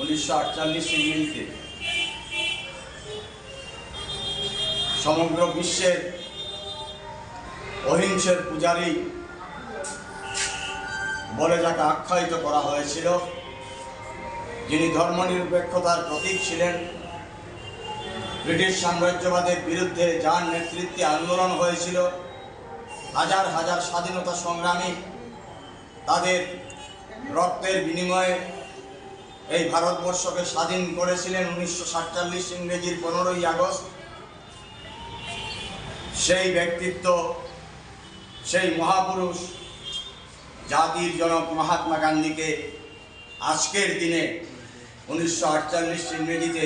উনিশশো আটচল্লিশ ইংরেজিতে সমগ্র বিশ্বের অহিংসের পূজারী বলে যাকে আখ্যায়িত করা হয়েছিল, যিনি ধর্মনিরপেক্ষতার প্রতীক ছিলেন, ব্রিটিশ সাম্রাজ্যবাদের বিরুদ্ধে যার নেতৃত্বে আন্দোলন হয়েছিল, হাজার হাজার স্বাধীনতা সংগ্রামী তাদের রক্তের বিনিময়ে এই ভারতবর্ষকে স্বাধীন করেছিলেন উনিশশো সাতচল্লিশ ইংরেজির পনেরোই আগস্ট। সেই ব্যক্তিত্ব, সেই মহাপুরুষ, জাতির জনক মহাত্মা গান্ধীকে আজকের দিনে উনিশশো আটচল্লিশ ইংরেজিতে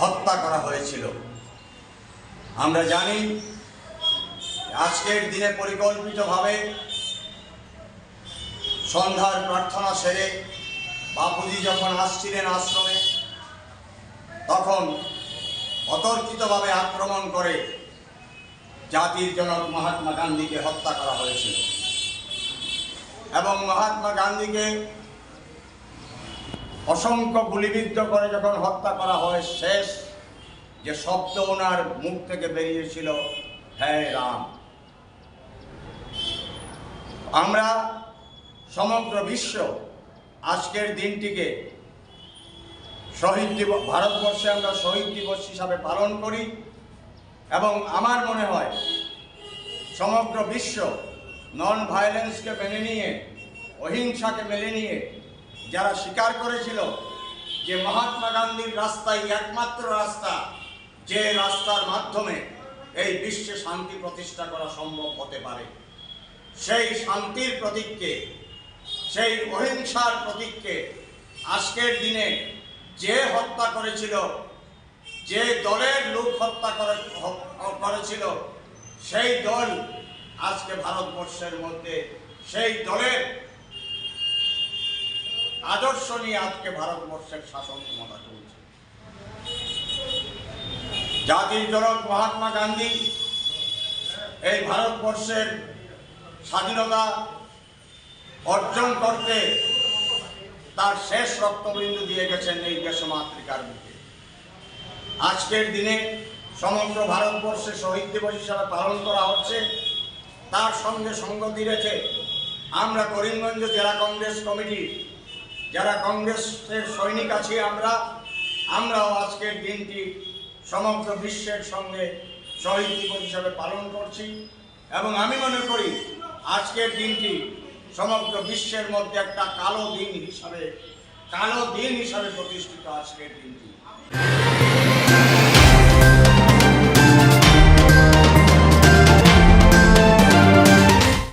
হত্যা করা হয়েছিল। আমরা জানি, আজকের দিনে পরিকল্পিতভাবে সন্ধ্যার প্রার্থনা সেরে বাপুজি যখন আসছিলেন আশ্রমে, তখন অতর্কিতভাবে আক্রমণ করে জাতির জনক মহাত্মা গান্ধীকে হত্যা করা হয়েছিল। এবং মহাত্মা গান্ধীকে অসংখ্য গুলিবিদ্ধ করে যখন হত্যা করা হয়, শেষ যে শব্দ ওনার মুখ থেকে বেরিয়েছিল হ্যাঁ রাম। আমরা সমগ্র বিশ্ব আজকের দিনটিকে শহীদ দিবস, ভারতবর্ষে আমরা শহীদ দিবস হিসাবে পালন করি এবং আমার মনে হয় সমগ্র বিশ্ব নন ভায়োলেন্সকে মেনে নিয়ে, অহিংসাকে মেনে নিয়ে যারা স্বীকার করেছিল যে মহাত্মা গান্ধীর রাস্তাই একমাত্র রাস্তা, যে রাস্তার মাধ্যমে এই বিশ্বে শান্তি প্রতিষ্ঠা করা সম্ভব হতে পারে, সেই শান্তির প্রতীককে সেই অহিংসার প্রতীককে আজকের দিনে যে হত্যা করেছিল, যে দলের লোক হত্যা করেছিল, সেই দল আজকে ভারতবর্ষের মধ্যে, সেই দলের আদর্শ নিয়ে আজকে ভারতবর্ষের শাসন ক্ষমতা চলছে। জাতির জনক মহাত্মা গান্ধী এই ভারতবর্ষের স্বাধীনতা অর্জন করতে তার শেষ রক্তবিন্দু দিয়ে গেছেন এই দেশমাতৃকার বুকে আজকের দিনে সমগ্র ভারতবর্ষে শহীদ দিবস হিসাবে পালন করা হচ্ছে। তার সঙ্গে সঙ্গতি রেখে আমরা করিমগঞ্জ জেলা কংগ্রেস কমিটি। যারা কংগ্রেসের সৈনিক আছি আমরা, আমরাও আজকের দিনটি সমগ্র বিশ্বের সঙ্গে শহীদ দিবস হিসাবে পালন করছি। এবং আমি মনে করি আজকের দিনটি সমগ্র বিশ্বের মধ্যে একটা কালো দিন হিসাবে কালো দিন হিসাবে প্রতিষ্ঠিত আজকের দিনটি।